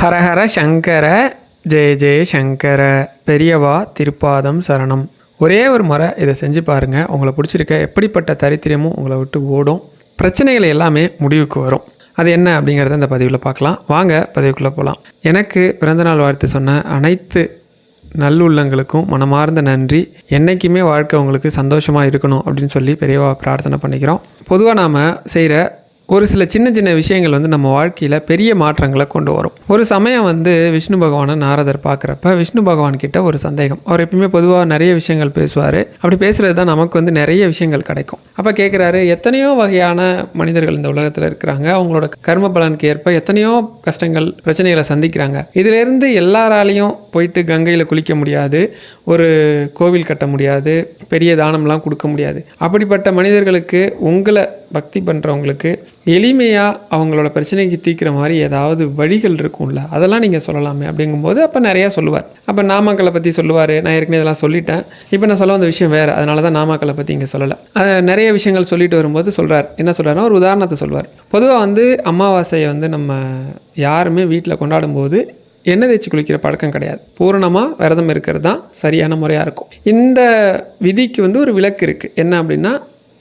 ஹரஹர சங்கர ஜெய ஜெய சங்கர பெரியவா திருப்பாதம் சரணம். ஒரே ஒரு முறை இதை செஞ்சு பாருங்கள் உங்களை பிடிச்சிருக்க எப்படிப்பட்ட தரித்திரமும் உங்களை விட்டு ஓடும். பிரச்சனைகள் எல்லாமே முடிவுக்கு வரும். அது என்ன அப்படிங்கிறத இந்த பதிவில் பார்க்கலாம். வாங்க பதிவுக்குள்ளே போகலாம் எனக்கு பிறந்தநாள் வாழ்த்து சொன்ன அனைத்து நல்லுள்ளங்களுக்கும் மனமார்ந்த நன்றி. என்றைக்குமே வாழ்க்கை உங்களுக்கு சந்தோஷமாக இருக்கணும் அப்படின்னு சொல்லி பெரியவா பிரார்த்தனை பண்ணிக்கிறோம். பொதுவாக நாம் செய்கிற ஒரு சில சின்ன சின்ன விஷயங்கள் வந்து நம்ம வாழ்க்கையில் பெரிய மாற்றங்களை கொண்டு வரும். ஒரு சமயம் வந்து விஷ்ணு பகவானை நாரதர் பார்க்குறப்ப விஷ்ணு பகவான் கிட்ட ஒரு சந்தேகம். அவர் எப்பயுமே பொதுவாக நிறைய விஷயங்கள் பேசுவார். அப்படி பேசுகிறது தான் நமக்கு வந்து நிறைய விஷயங்கள் கிடைக்கும். அப்போ கேட்குறாரு எத்தனையோ வகையான மனிதர்கள் இந்த உலகத்தில் இருக்கிறாங்க. அவங்களோட கர்ம பலனுக்கு ஏற்ப எத்தனையோ கஷ்டங்கள் பிரச்சனைகளை சந்திக்கிறாங்க. இதிலேருந்து எல்லாராலையும் போயிட்டு கங்கையில் குளிக்க முடியாது. ஒரு கோவில் கட்ட முடியாது. பெரிய தானம்லாம் கொடுக்க முடியாது. அப்படிப்பட்ட மனிதர்களுக்கு உங்களை பக்தி பண்ணுறவங்களுக்கு எளிமையாக அவங்களோட பிரச்சனைக்கு தீர்க்கிற மாதிரி ஏதாவது வழிகள் இருக்கும்ல அதெல்லாம் நீங்கள் சொல்லலாமே அப்படிங்கும்போது அப்போ நிறையா சொல்லுவார். அப்போ நாமக்கலை பற்றி சொல்லுவார். நான் ஏற்கனவே இதெல்லாம் சொல்லிட்டேன். இப்போ நான் சொல்ல வந்த விஷயம் வேறு. அதனால தான் நாமக்கலை பற்றி இங்கே சொல்லலை. அதை நிறைய விஷயங்கள் சொல்லிட்டு வரும்போது சொல்கிறார் என்ன சொல்கிறாருன்னா ஒரு உதாரணத்தை சொல்வார் பொதுவாக வந்து அமாவாசையை வந்து நம்ம யாருமே வீட்டில் கொண்டாடும்போது எண்ணெய் தேய்ச்சி குளிக்கிற பழக்கம் கிடையாது. பூரணமாக விரதம் இருக்கிறது தான் சரியான முறையாக இருக்கும். இந்த விதிக்கு வந்து ஒரு விலக்கு இருக்குது என்ன அப்படின்னா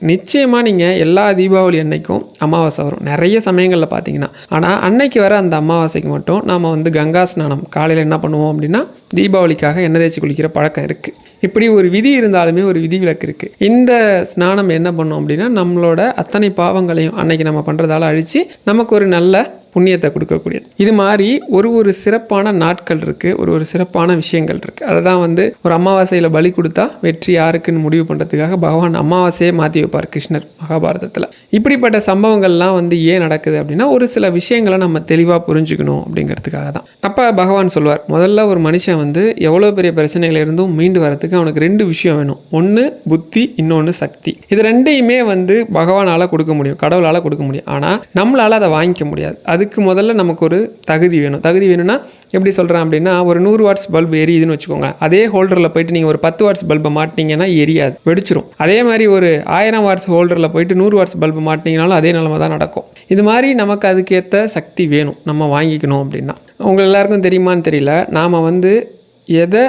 நிச்சயமாக நீங்கள் எல்லா தீபாவளி அன்னைக்கும் அமாவாசை வரும். நிறைய சமயங்களில் பார்த்தீங்கன்னா ஆனால் அன்னைக்கு வர அந்த அமாவாசைக்கு மட்டும் நாம் வந்து கங்கா ஸ்நானம் காலையில் என்ன பண்ணுவோம் அப்படின்னா தீபாவளிக்காக எண்ணெய் தேய்ச்சி குளிக்கிற பழக்கம் இருக்குது இப்படி ஒரு விதி இருந்தாலுமே ஒரு விதி விலக்கு இருக்குது இந்த ஸ்நானம் என்ன பண்ணோம் அப்படின்னா நம்மளோட அத்தனை பாவங்களையும் அன்னைக்கு நம்ம பண்ணுறதால அழித்து நமக்கு ஒரு நல்ல புண்ணியத்தை கொடுக்கக்கூடியது. இது மாதிரி ஒரு ஒரு சிறப்பான நாட்கள் இருக்குது ஒரு ஒரு சிறப்பான விஷயங்கள் இருக்குது அதை தான் வந்து ஒரு அமாவாசையில் பலி கொடுத்தா வெற்றி யாருக்குன்னு முடிவு பண்ணுறதுக்காக பகவான் அமாவாசையே மாற்றி வைப்பார் கிருஷ்ணர் மகாபாரதத்தில். இப்படிப்பட்ட சம்பவங்கள்லாம் வந்து ஏன் நடக்குது அப்படின்னா ஒரு சில விஷயங்களை நம்ம தெளிவாக புரிஞ்சுக்கணும் அப்படிங்கிறதுக்காக தான். அப்போ பகவான் சொல்லுவார் முதல்ல ஒரு மனுஷன் வந்து எவ்வளோ பெரிய பிரச்சனைகளிலிருந்தும் மீண்டு வரதுக்கு அவனுக்கு ரெண்டு விஷயம் வேணும். ஒன்று புத்தி இன்னொன்று சக்தி. இது ரெண்டையுமே வந்து பகவானால் கொடுக்க முடியும் கடவுளால் கொடுக்க முடியும். ஆனால் நம்மளால் அதை வாங்கிக்க முடியாது. அதுக்கு முதல்ல நமக்கு ஒரு தகுதி வேணும். தகுதி வேணும்னா எப்படி சொல்கிறேன் அப்படின்னா ஒரு நூறு வாட்ஸ் பல்ப் எரியுதுன்னு வச்சுக்கோங்க. அதே ஹோல்டரில் போயிட்டு நீங்கள் ஒரு பத்து வாட்ஸ் பல்பை மாட்டினீங்கன்னா எரியாது வெடிச்சிரும். அதே மாதிரி ஒரு ஆயிரம் வாட்ஸ் ஹோல்டரில் போயிட்டு நூறு வாட்ஸ் பல்பு மாட்டினீங்கனாலும் அதே நிலமை தான் நடக்கும். இது மாதிரி நமக்கு அதுக்கேற்ற சக்தி வேணும். நம்ம வாங்கிக்கணும் அப்படின்னா. உங்கள் எல்லாருக்கும் தெரியுமான்னு தெரியல. நாம் வந்து எதை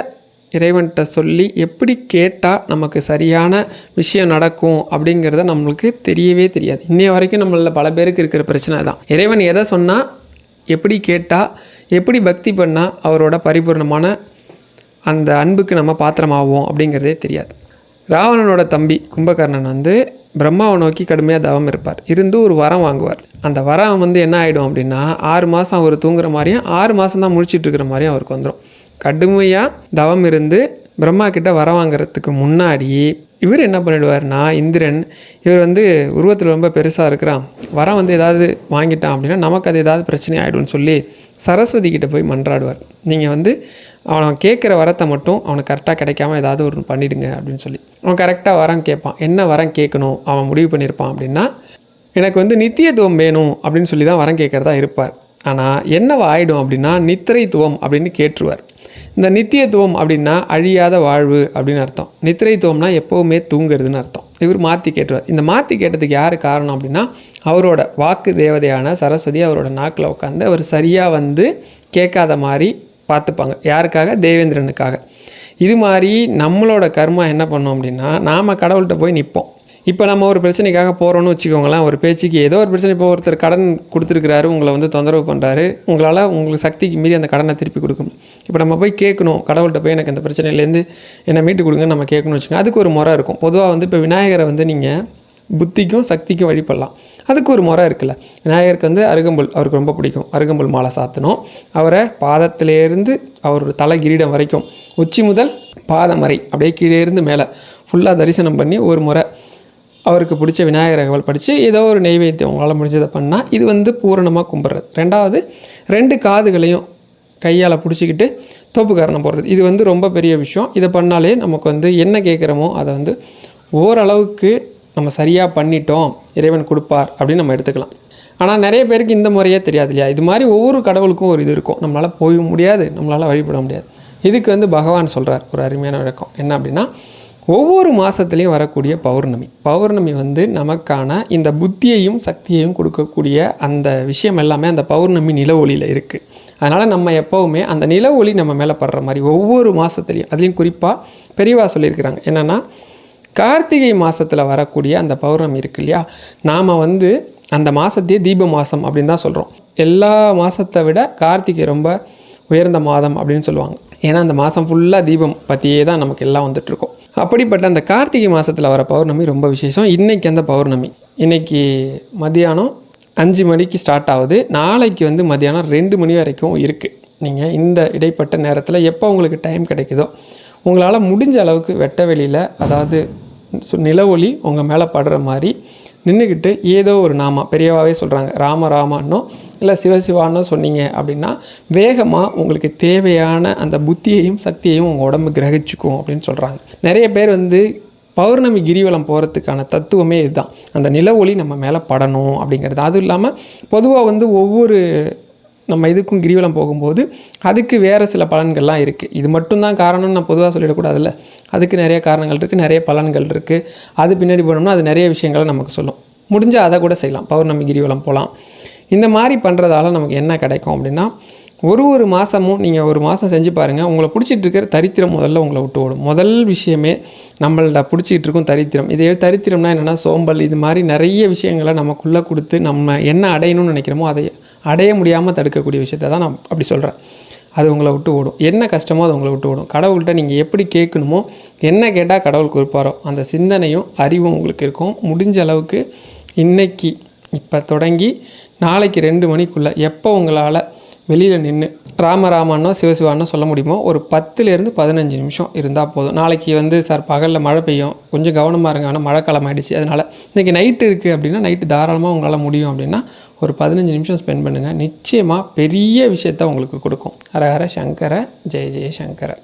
இறைவன்கிட்ட சொல்லி எப்படி கேட்டால் நமக்கு சரியான விஷயம் நடக்கும் அப்படிங்கிறத நம்மளுக்கு தெரியவே தெரியாது. இன்னைய வரைக்கும் நம்மளில் பல பேருக்கு இருக்கிற பிரச்சனை தான் இறைவன் எதை சொன்னால் எப்படி கேட்டால் எப்படி பக்தி பண்ணால் அவரோட பரிபூர்ணமான அந்த அன்புக்கு நம்ம பாத்திரமாவோம் அப்படிங்கிறதே தெரியாது. ராவணனோட தம்பி கும்பகர்ணன் வந்து பிரம்மாவை நோக்கி கடுமையாக தவம் இருப்பார். இருந்து ஒரு வரம் வாங்குவார். அந்த வரம் வந்து என்ன ஆகிடும் அப்படின்னா ஆறு மாதம் அவர் தூங்குற மாதிரியும் ஆறு மாதம் தான் முழிச்சிட்டு இருக்கிற மாதிரியும் அவருக்கு வந்துடும் கடுமையாக தவம் இருந்து பிரம்மா கிட்ட வர வாங்குறதுக்கு முன்னாடி இவர் என்ன பண்ணிடுவார்னா இந்திரன் இவர் வந்து உருவத்தில் ரொம்ப பெருசாக இருக்கிறான் வரம் வந்து ஏதாவது வாங்கிட்டான் அப்படின்னா நமக்கு அது ஏதாவது பிரச்சனை ஆகிடும்னு சொல்லி சரஸ்வதி கிட்டே போய் மன்றாடுவார். நீங்கள் வந்து அவன் கேட்குற வரத்தை மட்டும் அவனுக்கு கரெக்டாக கிடைக்காம ஏதாவது ஒரு பண்ணிடுங்க அப்படின்னு சொல்லி. அவன் கரெக்டாக வரம் கேட்பான். என்ன வரம் கேட்கணும்? அவன் முடிவு பண்ணியிருப்பான் அப்படின்னா எனக்கு வந்து நித்தியத்துவம் வேணும் அப்படின்னு சொல்லி தான் வரம் கேட்குறதா இருப்பார். ஆனால் என்னவா ஆயிடும் அப்படின்னா நித்திரைத்துவம் அப்படின்னு கேட்டுருவார். இந்த நித்தியத்துவம் அப்படின்னா அழியாத வாழ்வு அப்படின்னு அர்த்தம். நித்திரைத்துவம்னா எப்போவுமே தூங்குறதுன்னு அர்த்தம். இவர் மாற்றி கேட்டுருவார். இந்த மாற்றி கேட்டதுக்கு யார் காரணம் அப்படின்னா அவரோட வாக்கு தேவதையான சரஸ்வதி அவரோட நாக்கில் உட்காந்து அவர் சரியாக வந்து கேட்காத மாதிரி பார்த்துப்பாங்க. யாருக்காக? தேவேந்திரனுக்காக. இது மாதிரி நம்மளோட கர்மா என்ன பண்ணோம் அப்படின்னா நாம் கடவுள்கிட்ட போய் நிற்போம் இப்போ நம்ம ஒரு பிரச்சனைக்காக போகிறோன்னு வச்சுக்கோங்களேன் ஒரு பேச்சுக்கு ஏதோ ஒரு பிரச்சனை இப்போ ஒருத்தர் கடன் கொடுத்துருக்கிறாரு உங்களை வந்து தொந்தரவு பண்ணுறாரு உங்களால் உங்களுக்கு சக்திக்கு மீறி அந்த கடனை திருப்பி கொடுக்கணும் இப்போ நம்ம போய் கேட்கணும் கடவுள்கிட்ட போய் எனக்கு அந்த பிரச்சனையிலேருந்து என்னை மீட்டு கொடுங்கன்னு நம்ம கேட்கணும்னு வச்சுக்கோங்க அதுக்கு ஒரு முறை இருக்கும். பொதுவாக வந்து இப்போ விநாயகரை வந்து நீங்கள் புத்திக்கும் சக்திக்கும் வழிபடலாம். அதுக்கு ஒரு முறை இருக்குல்ல. விநாயகருக்கு வந்து அருகம்புல் அவருக்கு ரொம்ப பிடிக்கும். அருகம்புல் மாலை சாத்தணும். அவரை பாதத்திலேருந்து அவரோட தலை கிரீடம் வரைக்கும் உச்சி முதல் பாதம் வரை அப்படியே கீழே இருந்து மேலே ஃபுல்லாக தரிசனம் பண்ணி ஒரு முறை அவருக்கு பிடிச்ச விநாயகரகவல் படித்து ஏதோ ஒரு நெய்வேத்தியம் உங்களால் முடிஞ்சதை பண்ணால் இது வந்து பூரணமாக கும்பிட்றது. ரெண்டாவது ரெண்டு காதுகளையும் கையால் பிடிச்சிக்கிட்டு தோப்பு காரணம் போடுறது. இது வந்து ரொம்ப பெரிய விஷயம். இதை பண்ணாலே நமக்கு வந்து என்ன கேட்குறோமோ அதை வந்து ஓரளவுக்கு நம்ம சரியாக பண்ணிட்டோம் இறைவன் கொடுப்பார் அப்படின்னு நம்ம எடுத்துக்கலாம். ஆனால் நிறைய பேருக்கு இந்த முறையே தெரியாது இல்லையா? இது மாதிரி ஒவ்வொரு கடவுளுக்கும் ஒரு இது இருக்கும். நம்மளால் போய் முடியாது நம்மளால் வழிபட முடியாது. இதுக்கு வந்து பகவான் சொல்கிறார் ஒரு அருமையான விளக்கம். என்ன அப்படின்னா ஒவ்வொரு மாதத்துலேயும் வரக்கூடிய பௌர்ணமி. பௌர்ணமி வந்து நமக்கான இந்த புத்தியையும் சக்தியையும் கொடுக்கக்கூடிய அந்த விஷயம் எல்லாமே அந்த பௌர்ணமி நில ஒளியில் இருக்குது அதனால் நம்ம எப்போவுமே அந்த நில ஒளி நம்ம மேலே படுற மாதிரி ஒவ்வொரு மாதத்துலேயும் அதுலேயும் குறிப்பாக பெரியவா சொல்லியிருக்கிறாங்க. என்னென்னா கார்த்திகை மாதத்தில் வரக்கூடிய அந்த பௌர்ணமி இருக்கு இல்லையா? நாம் வந்து அந்த மாதத்தையே தீப மாதம் அப்படின்னு தான் சொல்கிறோம் எல்லா மாதத்தை விட கார்த்திகை ரொம்ப உயர்ந்த மாதம் அப்படின்னு சொல்லுவாங்க. ஏன்னா அந்த மாதம் ஃபுல்லாக தீபம் பற்றியே தான் நமக்கு எல்லாம் வந்துட்டுருக்கோம். அப்படிப்பட்ட அந்த கார்த்திகை மாதத்தில் வர பௌர்ணமி ரொம்ப விசேஷம். இன்றைக்கி அந்த பௌர்ணமி. இன்றைக்கி மதியானம் அஞ்சு மணிக்கு ஸ்டார்ட் ஆகுது. நாளைக்கு வந்து மதியானம் ரெண்டு மணி வரைக்கும் இருக்குது நீங்கள் இந்த இடைப்பட்ட நேரத்தில் எப்போ உங்களுக்கு டைம் கிடைக்குதோ உங்களால் முடிஞ்ச அளவுக்கு வெட்ட வெளியில் அதாவது சு- நிலவொளி உங்கள் மேலே படுற மாதிரி நின்றுக்கிட்டு ஏதோ ஒரு நாமா பெரியவாவே சொல்கிறாங்க ராம ராமான்னோ இல்லை சிவசிவான்னோ சொன்னீங்க அப்படின்னா வேகமாக உங்களுக்கு தேவையான அந்த புத்தியையும் சக்தியையும் உங்கள் உடம்பு கிரகிச்சுக்கும் அப்படின்னு சொல்கிறாங்க நிறைய பேர் வந்து பௌர்ணமி கிரிவலம் போகிறதுக்கான தத்துவமே இதுதான். அந்த நில ஒளி நம்ம மேலே படணும் அப்படிங்கிறது. அதுவும் இல்லாமல் பொதுவாக வந்து ஒவ்வொரு நம்ம இதுக்கும் கிரிவலம் போகும்போது அதுக்கு வேறு சில பலன்கள்லாம் இருக்குது இது மட்டும்தான் காரணம்னு நான் பொதுவாக சொல்லிடக்கூடாதுல்ல. அதுக்கு நிறைய காரணங்கள் இருக்குது நிறைய பலன்கள் இருக்குது அது பின்னாடி போனோம்னா அது நிறைய விஷயங்களை நமக்கு சொல்லும். முடிஞ்சால் அதை கூட செய்யலாம். பௌர்ணமி கிரிவலம் போகலாம் இந்த மாதிரி பண்ணுறதால நமக்கு என்ன கிடைக்கும் அப்படின்னா ஒரு ஒரு மாதமும் நீங்கள் ஒரு மாதம் செஞ்சு பாருங்கள் உங்களை பிடிச்சிட்டு இருக்கிற தரித்திரம் முதல்ல உங்களை விட்டு ஓடும். முதல் விஷயமே நம்மள்ட பிடிச்சிட்டு இருக்கும் தரித்திரம். இதே தரித்திரம்னா என்னென்னா சோம்பல் இது மாதிரி நிறைய விஷயங்களை நமக்குள்ளே கொடுத்து நம்ம என்ன அடையணும்னு நினைக்கிறோமோ அதை அடைய முடியாமல் தடுக்கக்கூடிய விஷயத்த தான் நான் அப்படி சொல்கிறேன் அது உங்களை விட்டு ஓடும். என்ன கஷ்டமோ அது உங்களை விட்டு ஓடும். கடவுள்கிட்ட நீங்கள் எப்படி கேட்கணுமோ என்ன கேட்டால் கடவுள் கொடுப்பாரோ அந்த சிந்தனையும் அறிவும் உங்களுக்கு இருக்கும். முடிஞ்ச அளவுக்கு இன்றைக்கி இப்போ தொடங்கி நாளைக்கு ரெண்டு மணிக்குள்ளே எப்போ உங்களால் வெளியில் நின்று ராமராமானோ சிவசிவானோ சொல்ல முடியுமோ ஒரு பத்துலேருந்து பதினஞ்சு நிமிஷம் இருந்தால் போதும். நாளைக்கு வந்து சார் பகலில் மழை பெய்யும். கொஞ்சம் கவனமாக இருங்க. ஆனால் மழைக்காலம் ஆகிடுச்சு அதனால் இன்றைக்கி நைட்டு இருக்குது அப்படின்னா நைட்டு தாராளமாக உங்களால் முடியும் அப்படின்னா ஒரு பதினஞ்சு நிமிஷம் ஸ்பெண்ட் பண்ணுங்கள் நிச்சயமாக பெரிய விஷயத்த உங்களுக்கு கொடுக்கும். ஹர ஹர சங்கர ஜெய ஜெய சங்கர.